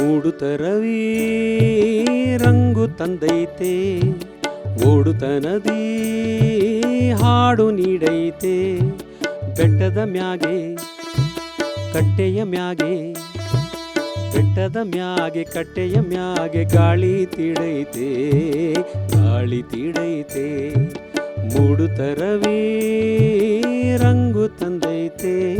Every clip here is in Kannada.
ಮೂಡುತ್ತರವಿ ರಂಗು ತಂದೈತೆ. ಓಡುತ್ತ ನದಿ ಹಾಡು ನೀಡೈತೆ. ಬೆಟ್ಟದ ಮ್ಯಾಗೆ, ಕಟ್ಟೆಯ ಮ್ಯಾಗೆ, ಬೆಟ್ಟದ ಮ್ಯಾಗೆ, ಕಟ್ಟೆಯ ಮ್ಯಾಗೆ ಗಾಳಿ ತಿಡೈತೆ, ಗಾಳಿ ತೀಡೈತೆ. ಮೂಡುತ್ತರವಿ ರಂಗು ತಂದೈತೆ.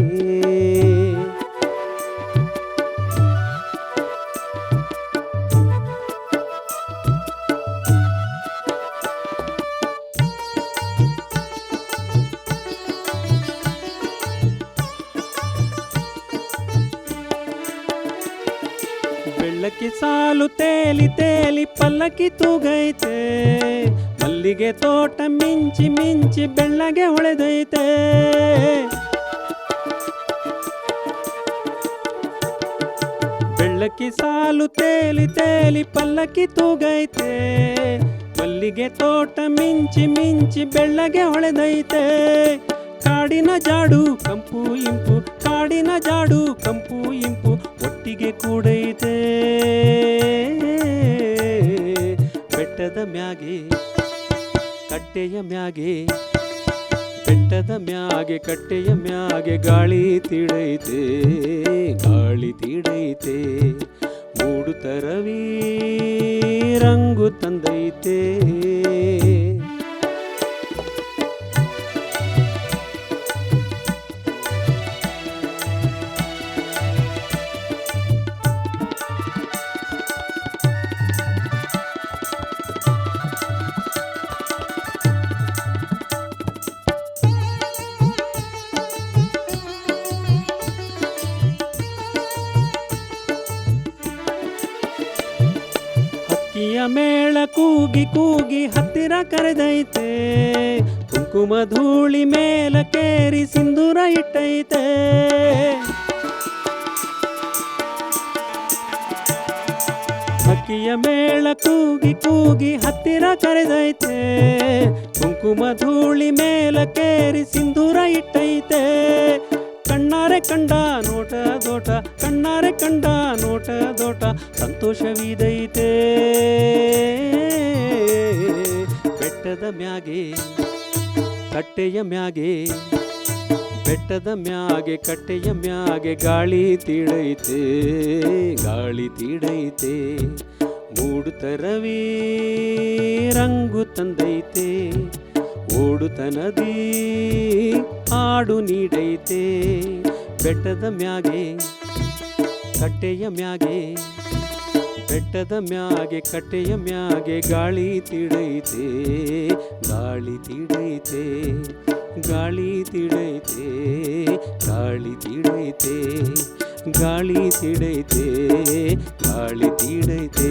ಬೆಳ್ಳಕ್ಕಿ ಸಾಲು ತೇಲಿ ತೇಲಿ ಪಲ್ಲಕ್ಕಿ ತೂಗೈತೆ ಮಲ್ಲಿಗೆ ತೋಟ ಮಿಂಚಿ ಮಿಂಚಿ ಬೆಳ್ಳಗೆ ಹೊಳೆದೈತೆ ಬೆಳ್ಳಕ್ಕಿ ಸಾಲು ತೇಲಿ ತೇಲಿ ಪಲ್ಲಕ್ಕಿ ತೂಗೈತೆ ಮಲ್ಲಿಗೆ ತೋಟ ಮಿಂಚಿ ಮಿಂಚಿ ಬೆಳ್ಳಗೆ ಹೊಳೆದೈತೆ ಕಾಡಿನ ಜಾಡು ಕಂಪು ಇಂಪು ಕಾಡಿನ ಜಾಡು ಕಂಪು ಇಂಪು ಒಟ್ಟಿಗೆ ಕೂಡೈತೆ ಬೆಟ್ಟದ ಮ್ಯಾಗೆ, ಕಟ್ಟೆಯ ಮ್ಯಾಗೆ, ಬೆಟ್ಟದ ಮ್ಯಾಗೆ, ಕಟ್ಟೆಯ ಮ್ಯಾಗೆ ಗಾಳಿ ತಿಳೈತೆ ಗಾಳಿ ತಿಳೈತೆ ಮೂಡು ತರವೀ ರಂಗು ತಂದೈತೆ. ಹಕ್ಕಿಯ ಮೇಳ ಕೂಗಿ ಕೂಗಿ ಹತ್ತಿರ ಕರೆದೈತೆ. ಕುಂಕುಮ ಧೂಳಿ ಮೇಲ ಕೇರಿ ಸಿಂಧೂರ ಇಟ್ಟೈತೆ. ಅಕ್ಕಿಯ ಮೇಳ ಕೂಗಿ ಕೂಗಿ ಹತ್ತಿರ ಕರೆದೈತೆ. ಕುಂಕುಮ ಧೂಳಿ ಮೇಲ ಕೇರಿ ಸಿಂಧೂರ ಇಟ್ಟೈತೆ. ಕಣ್ಣಾರೆ ಕಂಡ ನೋಟ ದೋಟ, ಕಣ್ಣಾರೆ ಕಂಡ ನೋಟ ದೋಟ, ಸಂತೋಷವಿದೈತೆ. ಬೆಟ್ಟದ ಮ್ಯಾಗೆ, ಕಟ್ಟೆಯ ಮ್ಯಾಗೆ, ಬೆಟ್ಟದ ಮ್ಯಾಗೆ, ಕಟ್ಟೆಯ ಮ್ಯಾಗೆ ಗಾಳಿ ತೀಡೈತೆ ಗಾಳಿ ತೀಡೈತೆ. ತರವೀ ರಂಗು ತಂದೈತೆ. ಓಡುತ್ತ ಆಡು ನೀಡೈತೆ. ಬೆಟ್ಟದ ಮ್ಯಾಗೆ, ಕಟ್ಟೆಯ ಮ್ಯಾಗೆ, ಬೆಟ್ಟದ ಮ್ಯಾಗೆ, ಕಟ್ಟೆಯ ಮ್ಯಾಗೆ ಗಾಳಿ ತಿಡೈತೆ ಗಾಳಿ ತಿಡೈತೆ, ಗಾಳಿ ತಿಳೈತೆ ಗಾಳಿ ತಿಡೈತೆ ಗಾಳಿ ತಿಡೈತೆ, ಗಾಳಿ ತೀಡೈತೆ.